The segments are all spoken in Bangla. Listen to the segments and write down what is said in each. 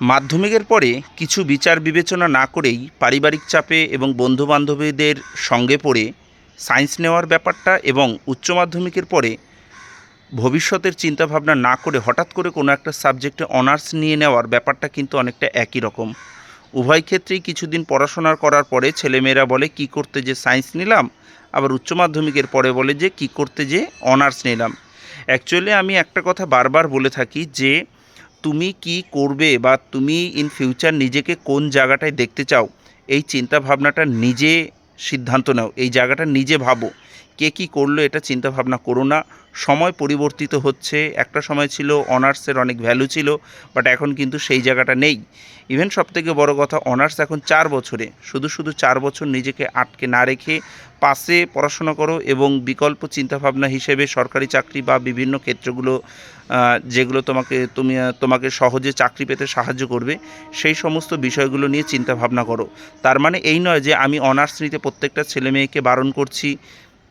মাধ্যমিকের পরে কিছু বিচার বিবেচনা না করেই পারিবারিক চাপে এবং বন্ধুবান্ধবীদের সঙ্গে পড়ে সায়েন্স নেওয়ার ব্যাপারটা এবং উচ্চ মাধ্যমিকের পরে ভবিষ্যতের চিন্তাভাবনা না করে হঠাৎ করে কোনো একটা সাবজেক্টে অনার্স নিয়ে নেওয়ার ব্যাপারটা কিন্তু অনেকটা একই রকম। উভয় ক্ষেত্রেই কিছুদিন পড়াশোনা করার পরে ছেলেমেয়েরা বলে, কি করতে যে সায়েন্স নিলাম? আবার উচ্চ মাধ্যমিকের পরে বলে যে, কি করতে যে অনার্স নিলাম? অ্যাকচুয়ালি আমি একটা কথা বারবার বলে থাকি যে তুমি কি করবে বা তুমি ইন ফিউচার নিজেকে কোন জায়গাটায় দেখতে চাও, এই চিন্তা ভাবনাটা নিজে সিদ্ধান্ত নাও, এই জায়গাটা নিজে ভাবো। কে কি করল এটা চিন্তা ভাবনা করো না সময় পরিবর্তিত হচ্ছে। একটা সময় ছিল অনার্সের অনেক ভ্যালু ছিল বাট এখন কিন্তু সেই জায়গাটা নেই। ইভেন সবথেকে বড় কথা, অনার্স এখন চার বছরে। শুধু শুধু চার বছর নিজেকে আটকে না রেখে পাশে পড়াশোনা করো এবং বিকল্প চিন্তাভাবনা হিসেবে সরকারি চাকরি বা বিভিন্ন ক্ষেত্রগুলো যেগুলো তোমাকে, তুমি তোমাকে সহজে চাকরি পেতে সাহায্য করবে, সেই সমস্ত বিষয়গুলো নিয়ে চিন্তা ভাবনা করো। তার মানে এই নয় যে আমি অনার্স নিতে প্রত্যেকটা ছেলে মেয়েকে বারণ করছি,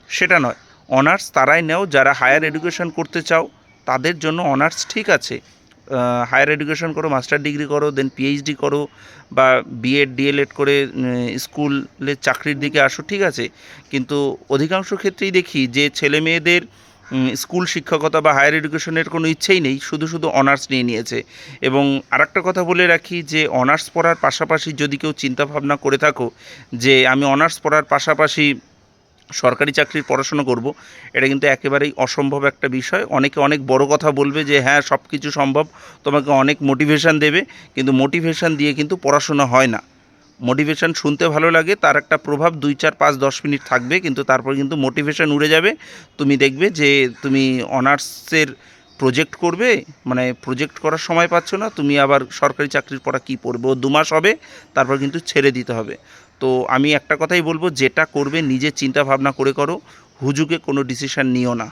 সেটা নয়। অনার্স তারাই নেও যারা হায়ার এডুকেশন করতে চাও তাদের জন্য অনার্স ঠিক আছে। হায়ার এডুকেশন করো মাস্টার ডিগ্রি করো দেন পিএইচডি করো বা বিএড ডিএলএড করে স্কুলে চাকরির দিকে আসো ঠিক আছে। কিন্তু অধিকাংশ ক্ষেত্রেই দেখি যে ছেলে মেয়েদের স্কুল শিক্ষকতা বা হায়ার এডুকেশনের কোনো ইচ্ছেই নেই শুধু শুধু অনার্স নিয়ে নিয়েছে। এবং আরেকটা কথা বলে রাখি যে অনার্স পড়ার পাশাপাশি যদি কেউ চিন্তাভাবনা করে থাকো যে আমি অনার্স পড়ার পাশাপাশি সরকারি চাকরির পড়াশোনা করব, এটা কিন্তু একেবারেই অসম্ভব একটা বিষয়। অনেকে অনেক বড় কথা বলবে যে হ্যাঁ সব কিছু সম্ভব, তোমাকে অনেক মোটিভেশান দেবে। কিন্তু মোটিভেশান দিয়ে কিন্তু পড়াশোনা হয় না। মোটিভেশান শুনতে ভালো লাগে, তার একটা প্রভাব দুই, চার, পাঁচ, দশ মিনিট থাকবে, কিন্তু তারপর কিন্তু মোটিভেশন উড়ে যাবে। তুমি দেখবে যে, তুমি অনার্সের প্রজেক্ট করবে মানে প্রজেক্ট করার সময় পাচ্ছ না, তুমি আবার সরকারি চাকরির পড়া কী পড়বে ও দু মাস হবে, তারপর কিন্তু ছেড়ে দিতে হবে। তো আমি একটা কথাই বলব, যেটা করবে নিজের চিন্তা ভাবনা করে করো, হুজুকে কোনো ডিসিশান নিও না।